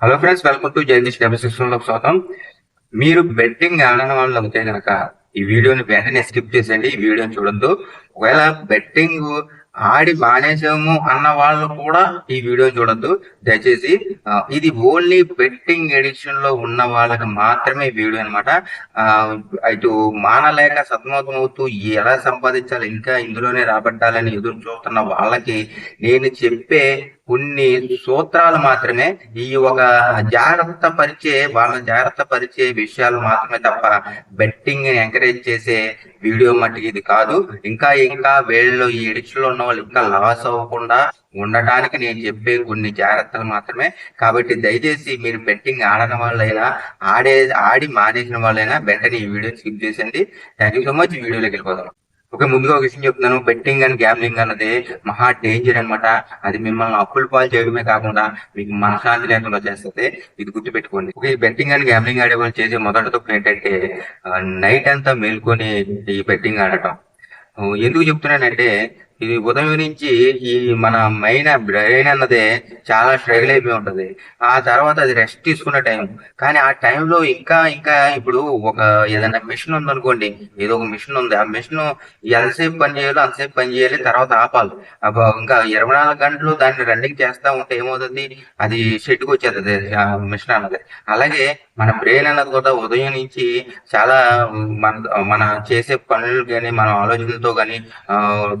Hello friends welcome to Jagadish double సిక్స్లో స్వాగతం మీరు బెట్టింగ్ ఆడని వాళ్ళు అవుతే కనుక ఈ వీడియోని వెంటనే స్కిప్ చేసేయండి ఈ వీడియోని చూడొద్దు. ఒకవేళ బెట్టింగ్ ఆడి మానేసాము అన్న వాళ్ళు కూడా ఈ వీడియో చూడొద్దు. దయచేసి ఇది ఓన్లీ బెట్టింగ్ ఎడిక్షన్లో ఉన్న వాళ్ళకి మాత్రమే వీడియో అనమాట ఇటు మానలేక సతమతం అవుతూ ఎలా సంపాదించాలి ఇంకా ఇందులోనే రాబట్టాలని ఎదురు చూస్తున్న వాళ్ళకి నేను చెప్పే కొన్ని సూత్రాలు మాత్రమే. ఈ ఒక జాగ్రత్త పరిచే వాళ్ళ జాగ్రత్త పరిచే విషయాలు మాత్రమే తప్ప బెట్టింగ్ ఎంకరేజ్ చేసే వీడియో మట్టుకి ఇది కాదు. ఇంకా ఇంకా వీళ్ళు ఈ ఎడిక్షన్లో ఉన్న వాళ్ళు ఇంకా లాస్ అవ్వకుండా ఉండటానికి నేను చెప్పే కొన్ని జాగ్రత్తలు మాత్రమే. కాబట్టి దయచేసి మీరు బెట్టింగ్ ఆడని వాళ్ళైనా ఆడే ఆడి మానేసిన వాళ్ళైనా వెంటనే ఈ వీడియో స్కిప్ చేసండి థ్యాంక్ యూ సో మచ్. వీడియోలోకి వెళ్ళిపోదాం. ఓకే ముందుగా ఒక విషయం చెప్తున్నాను. బెట్టింగ్ అండ్ గ్యామ్లింగ్ అన్నది మహా డేంజర్ అన్నమాట. అది మిమ్మల్ని అప్పుల పాలు చేయడమే కాకుండా మీకు మనశాంతి లేకుండా చేస్తుంది. ఇది గుర్తుపెట్టుకోండి. ఓకే ఈ బెట్టింగ్ అండ్ గ్యామ్లింగ్ ఆడే వాళ్ళు చేసే మొదటి తప్పు ఏంటంటే నైట్ అంతా మేల్కొని ఈ బెట్టింగ్ ఆడటం. ఎందుకు చెప్తున్నానంటే ఇది ఉదయం నుంచి ఈ మన మైన బ్రెయిన్ అన్నది చాలా స్ట్రగుల్ అయిపోయి ఉంటది. ఆ తర్వాత అది రెస్ట్ తీసుకునే టైం కానీ ఆ టైంలో ఇంకా ఇంకా ఇప్పుడు ఒక ఏదైనా మిషన్ ఉందనుకోండి ఏదో ఒక మిషన్ ఉంది. ఆ మిషన్ ఎంతసేపు పని చేయాలో అంతసేపు పని చేయాలి తర్వాత ఆపాలి. అబ్బా, ఇంకా ఇరవై నాలుగు గంటలు దాన్ని రన్నింగ్ చేస్తా ఉంటే ఏమవుతుంది? అది షెడ్కి వచ్చేది ఆ మిషన్ అన్నది. అలాగే మన బ్రెయిన్ అన్నది కూడా ఉదయం నుంచి చాలా మన మన చేసే పనులు కానీ మన ఆలోచనలతో కానీ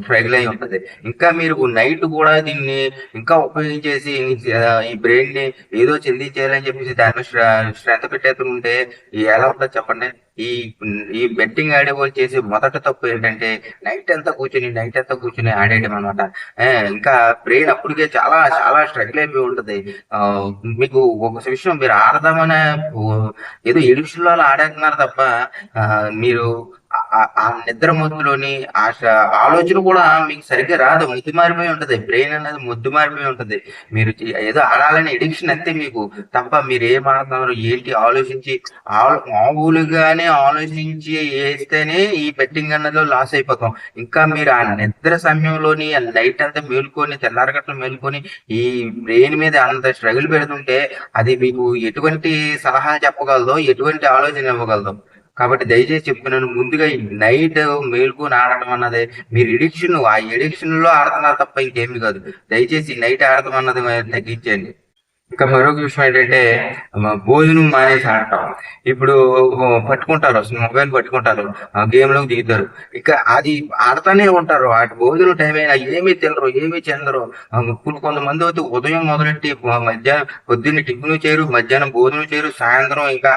స్ట్రగుల్ అయి ఉంటది. ఇంకా మీరు నైట్ కూడా దీన్ని ఇంకా ఉపయోగించేసి ఈ బ్రెయిన్ని ఏదో చెల్లించేయాలని చెప్పేసి దాన్ని శ్రద్ధ పెట్టేస్తుంటే ఎలా ఉంటుంది చెప్పండి? ఈ ఈ బెట్టింగ్ ఆడే వాళ్ళు చేసే మొదట తప్పు ఏంటంటే నైట్ అంతా కూర్చొని నైట్ అంతా కూర్చొని ఆడేయడం అనమాట ఇంకా బ్రెయిన్ అప్పటికే చాలా చాలా స్ట్రగుల్ అయిపోయి ఉంటది. ఆ, మీకు ఒక విషయం మీరు ఆడదామనే ఏదో ఎడిషన్లో ఆడేస్తున్నారు తప్ప మీరు ఆ- నిద్ర మొద్దులోని ఆ ఆలోచన కూడా మీకు సరిగ్గా రాదు. ముద్దు మారిపోయి ఉంటది. బ్రెయిన్ అనేది ముద్దు మారిపోయి ఉంటది. మీరు ఏదో ఆడాలని ఎడిక్షన్ అంతే మీకు తప్ప మీరు ఏం ఆడుతున్నారు ఏంటి ఆలోచించి మామూలుగానే ఆలోచించి వేస్తేనే ఈ బెట్టింగ్ అన్నది లాస్ అయిపోతాం. ఇంకా మీరు ఆ నిద్ర సమయంలోని నైట్ అంతా మేలుకొని తెల్లారగట్ల మేలుకొని ఈ బ్రెయిన్ మీద అంత స్ట్రగుల్ పెడుతుంటే అది మీకు ఎటువంటి సలహా చెప్పగలదో ఎటువంటి ఆలోచన ఇవ్వగలదో కాబట్టి దయచేసి చెప్తున్నాను ముందుగా నైట్ మేల్కొని ఆడటం అన్నది. మీరు ఎడిక్షన్ ఆ ఎడిక్షన్లో ఆడుతున్నారు తప్ప ఇంకేమీ కాదు. దయచేసి నైట్ ఆడటం అన్నది తగ్గించండి ఇంకా మరొక విషయం ఏంటంటే భోజనం మానేసి ఆడటం ఇప్పుడు పట్టుకుంటారు అసలు మొబైల్ పట్టుకుంటారు గేమ్లోకి గేమ్ దిగుతారు. ఇక అది ఆడుతూనే ఉంటారు. వాటి భోజనం టైం అయినా ఏమీ తినరు ఏమీ చెందరు. కొంతమంది అయితే ఉదయం మొదలెట్టి మధ్యాహ్నం పొద్దున్న టిఫిన్ చేయరు మధ్యాహ్నం భోజనం చేయరు సాయంత్రం ఇంకా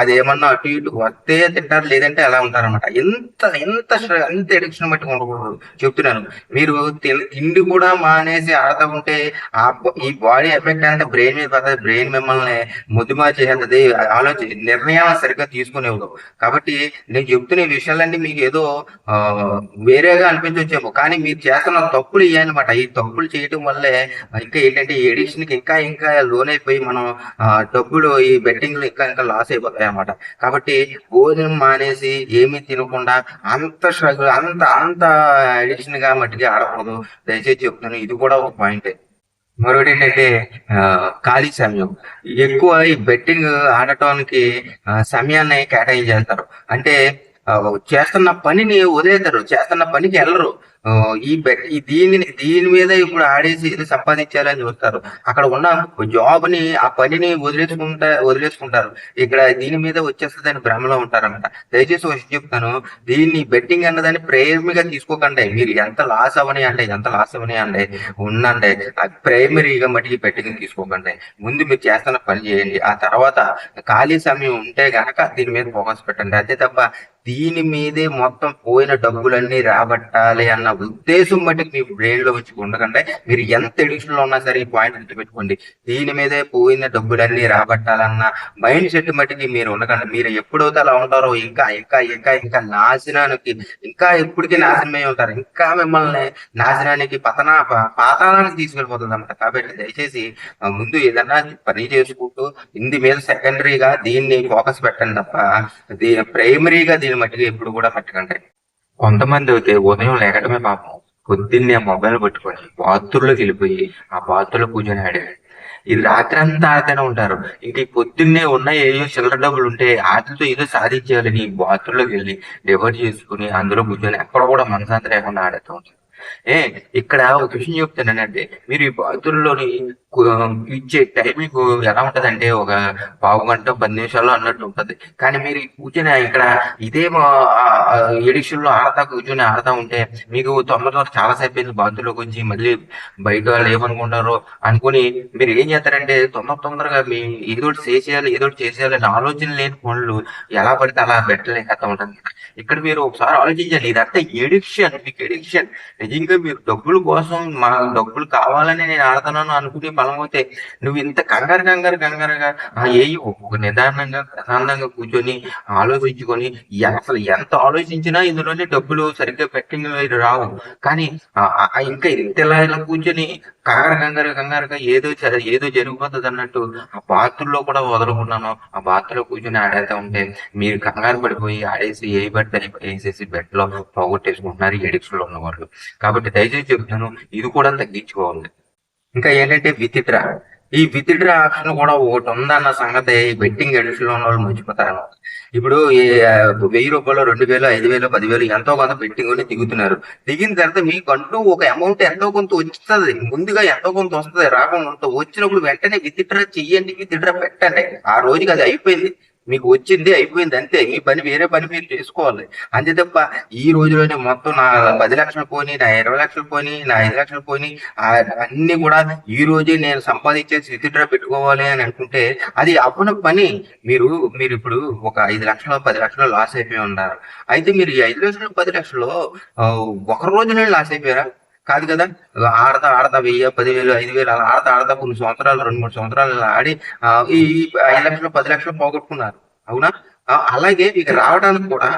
అది ఏమన్నా అటు ఇటు వస్తే తింటారు లేదంటే అలా ఉంటారనమాట ఎంత ఎంత ఎంత ఎడిక్షన్ బట్టి ఉండకూడదు. చెప్తున్నాను. మీరు తిండి కూడా మానేసి ఆడతా ఉంటే ఆ ఈ బాడీ ఎఫెక్ట్ అంటే బ్రెయిన్ మీద పడుతుంది. బ్రెయిన్ మిమ్మల్ని ముద్దుమా చేసేది ఆలోచి నిర్ణయాలు సరిగ్గా తీసుకునేవాడు కాబట్టి నేను చెప్తున్న ఈ విషయాలన్నీ మీకు ఏదో వేరేగా అనిపించవచ్చేమో కానీ మీరు చేస్తున్న తప్పులు ఇవి అనమాట ఈ తప్పులు చేయటం వల్లే ఇంకా ఏంటంటే ఈ ఎడిక్షన్కి ఇంకా ఇంకా లోన్ అయిపోయి మనం డబ్బులు ఈ బెట్టింగ్లో ఇంకా ఇంకా లాస్ అయిపోతాయి అనమాట కాబట్టి భోజనం మానేసి ఏమీ తినకుండా అంత స్ట్రగుల్ అంత అంత అడిక్షన్గా మట్టికి ఆడకూడదు. దయచేసి చెప్తున్నాను. ఇది కూడా ఒక పాయింట్ మరొకటి ఏంటంటే ఆ, ఖాళీ సమయం. ఎక్కువ ఈ బెట్టింగ్ ఆడటానికి సమయాన్ని కేటాయించేస్తారు. అంటే చేస్తున్న పనిని వదిలేస్తారు. చేస్తున్న పనికి వెళ్ళరు. ఈ దీనిని దీని మీద ఇప్పుడు ఆడేసి సంపాదించాలని చూస్తారు. అక్కడ ఉన్న జాబ్ని ఆ పనిని వదిలేసుకుంటా వదిలేసుకుంటారు. ఇక్కడ దీని మీద వచ్చేస్తుందని భ్రమలో ఉంటారన్నమాట. దయచేసి వచ్చి చెప్తాను. దీన్ని బెట్టింగ్ అన్నదాన్ని ప్రేమిగా తీసుకోకండి. మీరు ఎంత లాస్ అవని అంటే ఎంత లాస్ అవని అంటే ఉండండి. అది ప్రైమరీగా మటుకి బెట్టింగ్ తీసుకోకండి. ముందు మీరు చేస్తున్న పని చేయండి. ఆ తర్వాత ఖాళీ సమయం ఉంటే గనక దీని మీద ఫోకస్ పెట్టండి. అంతే తప్ప దీని మీదే మొత్తం పోయిన డబ్బులన్నీ రాబట్టాలి అన్న ఉద్దేశం బట్టి మీ బ్రెయిన్లో వచ్చి ఉండకండి. మీరు ఎంత ఎడిక్షన్లో ఉన్నా సరే ఈ పాయింట్ గుర్తుపెట్టుకోండి. దీని మీదే పోయిన డబ్బులన్నీ రాబట్టాలన్న మైండ్ సెట్ మట్టికి మీరు ఉండకండి. మీరు ఎప్పుడైతే అలా ఉంటారో ఇంకా ఇంకా ఇంకా ఇంకా నాశనానికి ఇంకా ఎప్పటికీ నాశనమై ఉంటారు. ఇంకా మిమ్మల్ని నాశనానికి పతన ప- పాతాళానికి తీసుకెళ్ళిపోతుంది అన్నమాట కాబట్టి దయచేసి ముందు ఏదన్నా పని చేసుకుంటూ ఇంది మీద సెకండరీగా దీన్ని ఫోకస్ పెట్టండి తప్ప ప్రైమరీగా దీని మట్టికి ఎప్పుడు కూడా పెట్టకండి. కొంతమంది అయితే ఉదయం లేకటమే పాపం. పొద్దున్నే మొబైల్ పట్టుకొని బాత్రూంలోకి వెళ్ళిపోయి ఆ బాత్రూంలో కూర్చొని ఆడాడు ఇది రాత్రి అంతా ఆడుతూనే ఉంటారు. ఇంక ఈ పొద్దున్నే ఉన్న ఏయో చిల్లర డబ్బులు ఉంటే ఆటలతో ఏదో సాధించాలని బాత్రూంలోకి వెళ్ళి డివైడ్ చేసుకుని అందులో కూర్చొని ఎక్కడ కూడా మనసాంతి లేకుండా ఆడుతూ ఉంటారు. ఏ ఇక్కడ ఒక విషయం చెప్తున్నానండి. మీరు ఈ బాతుల్లోని ఇచ్చే టైమింగ్ ఎలా ఉంటదంటే ఒక పావు గంట పది నిమిషాల్లో అన్నట్టు ఉంటది. కానీ మీరు కూర్చొని ఇక్కడ ఇదే ఎడిక్షన్లో ఆడతా కూర్చొని ఆడతా ఉంటే మీకు తొందరలో చాలా సేపు అయింది బాతుల్లోకి వచ్చి మళ్ళీ బయట వాళ్ళు ఏమనుకుంటారో అనుకుని మీరు ఏం చేస్తారంటే తొందర తొందరగా మీ ఏదో చేసేయాలి ఏదో చేసేయాలి అనే ఆలోచన లేని పనులు ఎలా పడితే అలా పెట్టలేక ఉంటుంది ఇక్కడ మీరు ఒకసారి ఆలోచించాలి ఇదంతా ఎడిక్షన్ మీకు ఎడిక్షన్. ఇంకా మీరు డబ్బుల కోసం మా డబ్బులు కావాలని నేను ఆడుతున్నాను అనుకుంటే బలం అయితే నువ్వు ఇంత కంగారు కంగారు కంగారుగా ఏ ఒక నిదానంగా ప్రశాంతంగా కూర్చొని ఆలోచించుకొని అసలు ఎంత ఆలోచించినా ఇందులోనే డబ్బులు సరిగ్గా పెట్టింగ్ రావు. కానీ ఇంకా ఇంత ఇలా ఇలా కూర్చొని కంగారు కంగారు కంగారుగా ఏదో ఏదో జరిగిపోతుంది అన్నట్టు ఆ బాత్రూంలో కూడా వదలకున్నాను ఆ బాత్రూంలో కూర్చొని ఆడేస్తా ఉంటే మీరు కంగారు పడిపోయి ఆడేసి ఏ బెడ్ వేసేసి బెడ్లో పోగొట్టేసుకుంటున్నారు ఎడిక్షన్లో ఉన్నవాళ్ళు. కాబట్టి దయచేసి చెప్తాను ఇది కూడా తగ్గించుకోవాలి. ఇంకా ఏంటంటే విత్డ్రా ఈ విత్డ్రా ఆప్షన్ కూడా ఒకటి ఉందన్న సంగతి బెట్టింగ్ ఎడిషన్లో ఉన్న వాళ్ళు మర్చిపోతారు. ఇప్పుడు వెయ్యి రూపాయలు రెండు వేలు ఐదు వేలు పదివేలు ఎంతో కొంత బెట్టింగ్ దిగుతున్నారు. దిగిన తర్వాత మీకంటూ ఒక అమౌంట్ ఎంతో కొంత వస్తుంది ముందుగా ఎంతో కొంత వస్తుంది. రాకుండా వచ్చినప్పుడు వెంటనే విత్డ్రా చెయ్యండి విత్డ్రా పెట్టండి. ఆ రోజుకి అది అయిపోయింది. మీకు వచ్చింది అయిపోయింది అంతే. మీ పని వేరే పని మీరు చేసుకోవాలి. అంతే తప్ప ఈ రోజులోనే మొత్తం నా పది లక్షలు పోని నా ఇరవై లక్షలు పోని నా ఐదు లక్షలు పోని అన్ని కూడా ఈ రోజే నేను సంపాదించే స్థితిలో పెట్టుకోవాలి అని అనుకుంటే అది అప్పున పని. మీరు మీరు ఇప్పుడు ఒక ఐదు లక్షలు పది లక్షలు లాస్ అయిపోయి ఉన్నారు. అయితే మీరు ఈ ఐదు లక్షలు పది లక్షలు ఒక రోజునే లాస్ అయిపోయారా? కాదు కదా? ఆడతా ఆడతా వెయ్యి పదివేలు ఐదు వేలు అలా ఆడతా ఆడతా కొన్ని సంవత్సరాలు రెండు మూడు సంవత్సరాలు ఆడి ఈ ఐదు లక్షలు పది లక్షలు పోగొట్టుకున్నారు. అవునా? అలాగే మీకు రావడానికి కూడా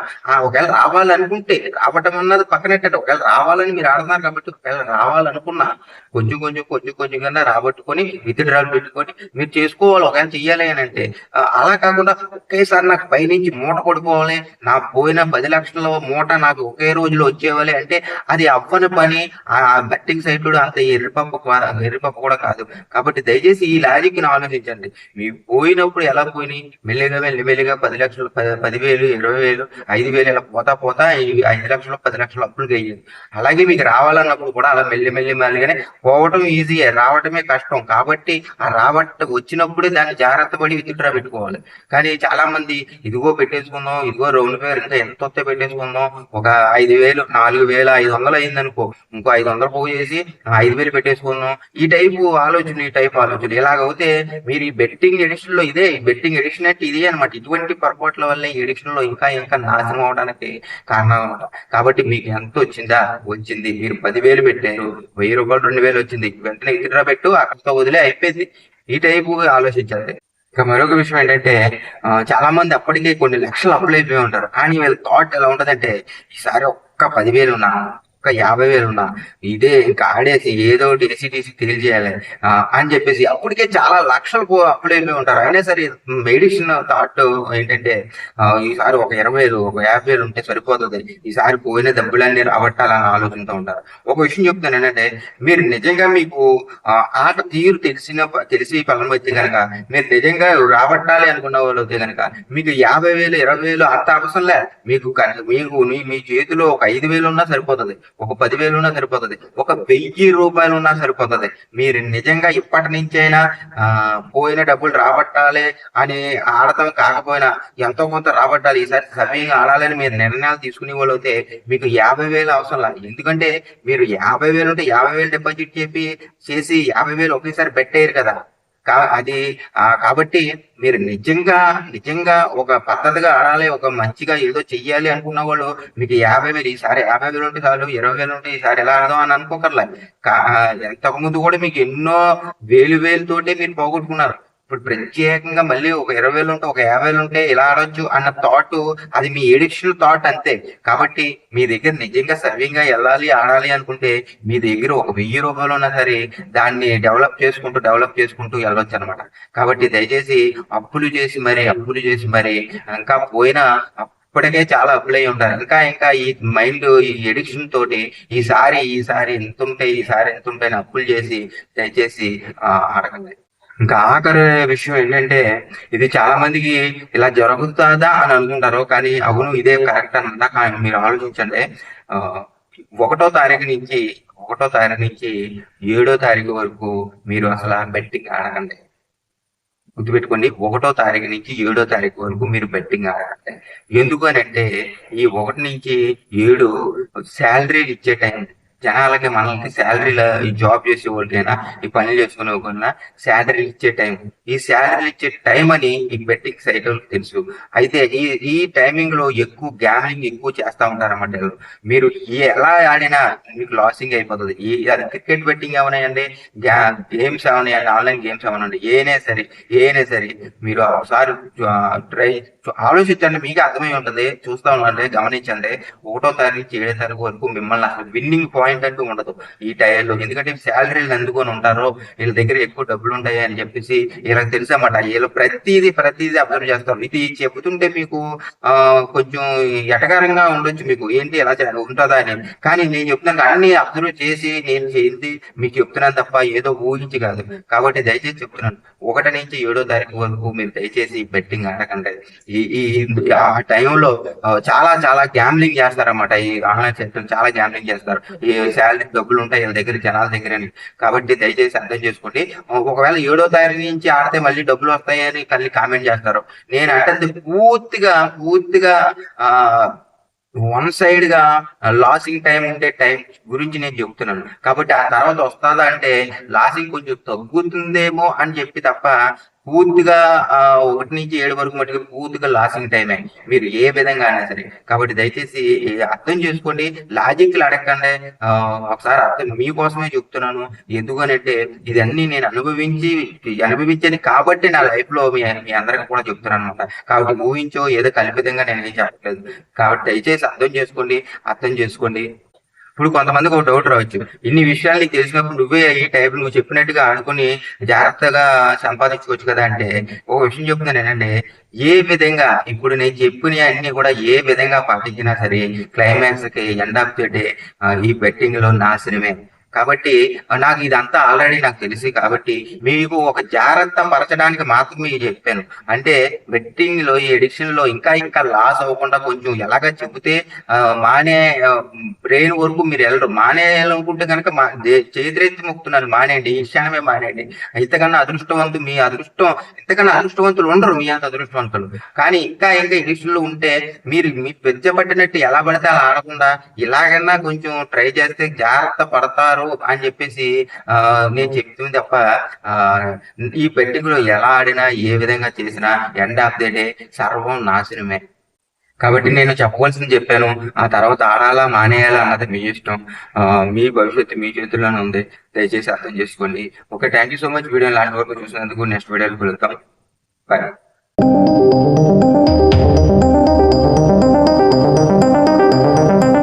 ఒకవేళ రావాలనుకుంటే రావటం అన్నది పక్కనెట్టండి ఒకవేళ రావాలని మీరు ఆడుతున్నారు కాబట్టి ఒకవేళ రావాలనుకున్నా కొంచెం కొంచెం కొంచెం కొంచెం కన్నా రాబట్టుకొని విత్డ్రాలు పెట్టుకొని మీరు చేసుకోవాలి ఒకవేళ చెయ్యాలి అని అంటే అలా కాకుండా ఒకేసారి నాకు పైనుంచి మూట పడిపోవాలి నా పోయిన పది లక్షల మూట నాకు ఒకే రోజులో వచ్చేవాలి అంటే అది అవ్వని పని ఆ బెట్టింగ్ సైట్ అంత ఎర్రిపప్ప ఎర్రిపప్ప కూడా కాదు. కాబట్టి దయచేసి ఈ లాజిక్ని ఆలోచించండి. మీ పోయినప్పుడు ఎలా పోయినాయి? మెల్లిగా మెల్లి మెల్లిగా పది లక్షలు లక్షలు పదివేలు ఇరవై వేలు ఐదు వేలు ఇలా పోతా పోతా ఐదు లక్షలు పది లక్షలు అప్పులు అయ్యేది అలాగే మీకు రావాలన్నప్పుడు కూడా అలా మెల్లి మెల్లి మెల్లిగానే పోవటం ఈజీ రావటమే కష్టం. కాబట్టి ఆ రావట వచ్చినప్పుడే దాన్ని జాగ్రత్త పడి విత్డ్రా పెట్టుకోవాలి. కానీ చాలా మంది ఇదిగో పెట్టేసుకుందాం ఇదిగో రౌండ్ పేరు ఇంకా ఎంత వస్తే పెట్టేసుకుందాం ఒక ఐదు వేలు నాలుగు వేల ఐదు వందలు అయింది అనుకో ఇంకో ఐదు వందలు పోగు చేసి ఐదు వేలు పెట్టేసుకుందాం. ఈ టైపు ఆలోచన ఈ టైప్ ఆలోచన. ఇలాగైతే మీరు ఈ బెట్టింగ్ ఎడిషన్లో ఇదే బెట్టింగ్ ఎడిషన్ అంటే ఇదే అనమాట ఇటువంటి పర్పస్ పొరపాట్ల వల్ల ఎడిక్షన్లో ఇంకా ఇంకా నాశనం అవడానికి కారణం అనమాట కాబట్టి మీకు ఎంత వచ్చిందా? వచ్చింది. మీరు పదివేలు పెట్టారు. వెయ్యి రూపాయలు రెండు వేలు వచ్చింది. వెంటనే ఇతర పెట్టు అక్కడితో వదిలే అయిపోయింది. ఈ టైపు ఆలోచించాలి. ఇక మరొక విషయం ఏంటంటే చాలా మంది అప్పటికే కొన్ని లక్షలు అప్లై అయిపోయి ఉంటారు. కానీ వీళ్ళ థాట్ ఎలా ఉంటదంటే ఈసారి ఒక్క పదివేలు ఉన్నాను ఒక యాభై వేలు ఉన్నా ఇదే ఇంకా ఆడేసి ఏదో ఒకటి ఏసీటీసీ తెలియజేయాలి అని చెప్పేసి అప్పటికే చాలా లక్షలు అప్పుడే ఉంటారు. అయినా సరే మెడిసిన్ థాట్ ఏంటంటే ఈసారి ఒక ఇరవై వేలు ఒక యాభై వేలు ఉంటే సరిపోతుంది. ఈసారి పోయిన దెబ్బలన్నీ రాబట్టాలని ఆలోచనతో ఉంటారు. ఒక విషయం చెప్తాను ఏంటంటే మీరు నిజంగా మీకు ఆట తీరు తెలిసిన తెలిసి పనులు అయితే కనుక మీరు నిజంగా రాబట్టాలి అనుకున్న వాళ్ళు అయితే కనుక మీకు యాభై వేలు ఇరవై వేలు అంత అవసరం లే. మీకు మీకు మీ చేతిలో ఒక ఐదు వేలు ఉన్నా సరిపోతుంది. ఒక పదివేలు ఉన్నా సరిపోతుంది. ఒక వెయ్యి రూపాయలు ఉన్నా సరిపోతుంది. మీరు నిజంగా ఇప్పటి నుంచైనా పోయిన డబ్బులు రాబట్టాలి అని ఆడతాం కాకపోయినా ఎంతో కొంత రాబట్టాలి. ఈసారి సమయంగా ఆడాలని మీరు నిర్ణయాలు తీసుకునే వాళ్ళు అయితే మీకు యాభై వేలు అవసరం లేదు ఎందుకంటే మీరు యాభై వేలు ఉంటే యాభై వేలు డిపాజిట్ చెప్పి చేసి యాభై వేలు ఒకేసారి పెట్టేయరు కదా. అది కాబట్టి మీరు నిజంగా నిజంగా ఒక పద్ధతిగా ఆడాలి ఒక మంచిగా ఏదో చెయ్యాలి అనుకున్న వాళ్ళు మీకు యాభై వేలు ఈసారి యాభై వేలు ఉంటే చాలు ఇరవై వేలు ఉంటే ఈసారి ఎలా ఆడదాం అని అనుకోకర్లే. ఎంతకు ముందు కూడా మీకు ఎన్నో వేలు వేలుతోటే మీరు పోగొట్టుకున్నారు. ఇప్పుడు ప్రత్యేకంగా మళ్ళీ ఒక ఇరవై వేలు ఉంటే ఒక యాభై వేలు ఉంటే ఇలా ఆడొచ్చు అన్న థాట్ అది మీ ఎడిక్షన్ థాట్ అంతే. కాబట్టి మీ దగ్గర నిజంగా సర్వింగ్గా వెళ్ళాలి ఆడాలి అనుకుంటే మీ దగ్గర ఒక వెయ్యి రూపాయలు ఉన్నా సరే దాన్ని డెవలప్ చేసుకుంటూ డెవలప్ చేసుకుంటూ వెళ్ళొచ్చు అనమాట కాబట్టి దయచేసి అప్పులు చేసి మరి అప్పులు చేసి మరి ఇంకా పోయిన ఇప్పటికే చాలా అప్లై ఉంటారు. ఇంకా ఇంకా ఈ మైండ్ ఈ ఎడిక్షన్ తోటి ఈసారి ఈసారి ఎంత ఉంటాయి ఈసారి ఎంత ఉంటాయి అప్పులు చేసి దయచేసి అడగండి ఇంకా ఆఖరి విషయం ఏంటంటే ఇది చాలా మందికి ఇలా జరుగుతుందా అని అనుకుంటారు కానీ అవును ఇదే కరెక్ట్ అని కానీ మీరు ఆలోచించండి. ఒకటో తారీఖు నుంచి ఒకటో తారీఖు నుంచి ఏడో తారీఖు వరకు మీరు అసలు బెట్టింగ్ ఆడకండి. గుర్తుపెట్టుకోండి ఒకటో తారీఖు నుంచి ఏడో తారీఖు వరకు మీరు బెట్టింగ్ ఆడాలి ఎందుకు అని అంటే ఈ ఒకటి నుంచి ఏడు శాలరీ ఇచ్చే టైం జనాలకి మనకి శాలరీల ఈ జాబ్ చేసే వాళ్ళకైనా ఈ పనులు చేసుకునే వాళ్ళకైనా శాలరీ ఇచ్చే టైం. ఈ శాలరీలు ఇచ్చే టైం అని ఈ బెట్టింగ్ సైట్ తెలుసు. అయితే ఈ ఈ టైమింగ్లో ఎక్కువ గ్యామ్లింగ్ ఎక్కువ చేస్తా ఉంటారన్నమాట మీరు ఎలా ఆడినా మీకు లాసింగ్ అయిపోతుంది. ఈ అది క్రికెట్ బెట్టింగ్ ఏమన్నాయండి? గేమ్స్ ఏమన్నాయండి? ఆన్లైన్ గేమ్స్ ఏమన్నాయండి? ఏనే సరే ఏనే సరే మీరు ఒకసారి ట్రై ఆలోచించండి. మీకు అర్థమై ఉంటది. చూస్తా ఉండండి గమనించండి. ఒకటో తారీఖు ఏడో తారీఖు వరకు మిమ్మల్ని అసలు విన్నింగ్ పాయింట్ అంటూ ఉండదు. ఈ టైర్లో. ఎందుకంటే శాలరీలు అందుకొని ఉంటారు వీళ్ళ దగ్గర ఎక్కువ డబ్బులు ఉంటాయి అని చెప్పేసి వీళ్ళకి తెలుసు అన్నమాట. వీళ్ళు ప్రతిదీ ప్రతిదీ అబ్జర్వ్ చేస్తారు. ఇది చెబుతుంటే మీకు ఆ కొంచెం ఎటకారంగా ఉండొచ్చు మీకు. ఏంటి ఎలా ఉంటుందా అని. కానీ నేను చెప్తున్నాను అన్ని అబ్జర్వ్ చేసి నేను చేసి మీకు చెప్తున్నాను తప్ప ఏదో ఊహించి కాదు. కాబట్టి దయచేసి చెప్తున్నాను. ఒకటి నుంచి ఏడో తారీఖు వరకు మీరు దయచేసి బెట్టింగ్ ఆడకండి. ఈ ఈ ఆ టైంలో చాలా చాలా గ్యాంబ్లింగ్ చేస్తారన్నమాట. ఈ ఆన్లైన్ సెక్టర్ చాలా గ్యాంబ్లింగ్ చేస్తారు. ఈ శాలరీ డబ్బులు ఉంటాయి వీళ్ళ దగ్గర జనాల దగ్గర అని. కాబట్టి దయచేసి అర్థం చేసుకోండి. ఒకవేళ ఏడో తారీఖు నుంచి ఆడితే మళ్ళీ డబ్బులు వస్తాయని కలిసి కామెంట్ చేస్తారు. నేను అంటే పూర్తిగా పూర్తిగా ఆ వన్ సైడ్గా లాసింగ్ టైం ఉండే టైం గురించి నేను చెప్తున్నాను కాబట్టి ఆ తర్వాత వస్తుందా అంటే లాసింగ్ కొంచెం తగ్గుతుందేమో అని చెప్పి తప్ప పూర్తిగా ఆ, ఒకటి నుంచి ఏడు వరకు మటుకు పూర్తిగా లాసింగ్ టైమే. మీరు ఏ విధంగా అయినా సరే. కాబట్టి దయచేసి అర్థం చేసుకోండి. లాజిక్ అడగండి ఒకసారి అర్థం మీకోసమే చెప్తున్నాను. ఎందుకనంటే ఇదన్నీ నేను అనుభవించి అనుభవించాను కాబట్టి నా లైఫ్లో మీ మీ అందరికి కూడా చెప్తున్నాను అనమాట కాబట్టి ఊహించో ఏదో కల్పితంగా నేను ఏం చెప్పట్లేదు. కాబట్టి దయచేసి అర్థం చేసుకోండి. అర్థం చేసుకోండి. ఇప్పుడు కొంతమందికి ఒక డౌట్ రావచ్చు. ఇన్ని విషయాలు నీకు తెలిసినప్పుడు నువ్వే ఈ టైప్ నువ్వు చెప్పినట్టుగా అనుకుని జాగ్రత్తగా సంపాదించుకోవచ్చు కదా అంటే ఒక విషయం చెప్తున్నాను ఏంటంటే ఏ విధంగా ఇప్పుడు నేను చెప్పిన అన్ని కూడా ఏ విధంగా పాటించినా సరే క్లైమాక్స్కి ఎండ్ ఆఫ్ ది డే ఈ బెట్టింగ్లో నాశనమే. కాబట్టి నాకు ఇదంతా ఆల్రెడీ నాకు తెలుసు కాబట్టి మీకు ఒక జాగ్రత్త పరచడానికి మాత్రమే చెప్పాను. అంటే బెట్టింగ్లో ఈ ఎడిక్షన్లో ఇంకా ఇంకా లాస్ అవ్వకుండా కొంచెం ఎలాగ చెబితే మానే బ్రెయిన్ వరకు మీరు వెళ్ళరు. మానేయాలనుకుంటే కనుక మా దే- మొక్కుతున్నాను మానేయండి ఈ క్షణమే మానేయండి. ఇంతకన్నా అదృష్టవంతులు మీ అదృష్టం ఇంతకన్నా అదృష్టవంతులు ఉండరు మీ అంత అదృష్టవంతులు. కానీ ఇంకా ఇంకా ఎడిక్షన్లో ఉంటే మీరు మీ పెద్ద పట్టినట్టు ఎలా పడితే అలా ఆడకుండా ఇలాగన్నా కొంచెం ట్రై చేస్తే జాగ్రత్త పడతారు. అని చెప్పేసి ఆ నేను చెప్తుంది తప్ప ఆ ఈ బెట్టింగ్లో ఎలా ఆడినా ఏ విధంగా చేసినా ఎండ్ ఆఫ్ ది డే సర్వం నాశనమే. కాబట్టి నేను చెప్పవలసింది చెప్పాను. ఆ తర్వాత ఆడాలా మానేయాలా అన్నది మీ ఇష్టం. మీ భవిష్యత్తు మీ చేతుల్లోనే ఉంది. దయచేసి అర్థం చేసుకోండి. Okay thank you so much video లాంటి వరకు చూసినందుకు నెక్స్ట్ వీడియోలో కలుద్దాం. బాయ్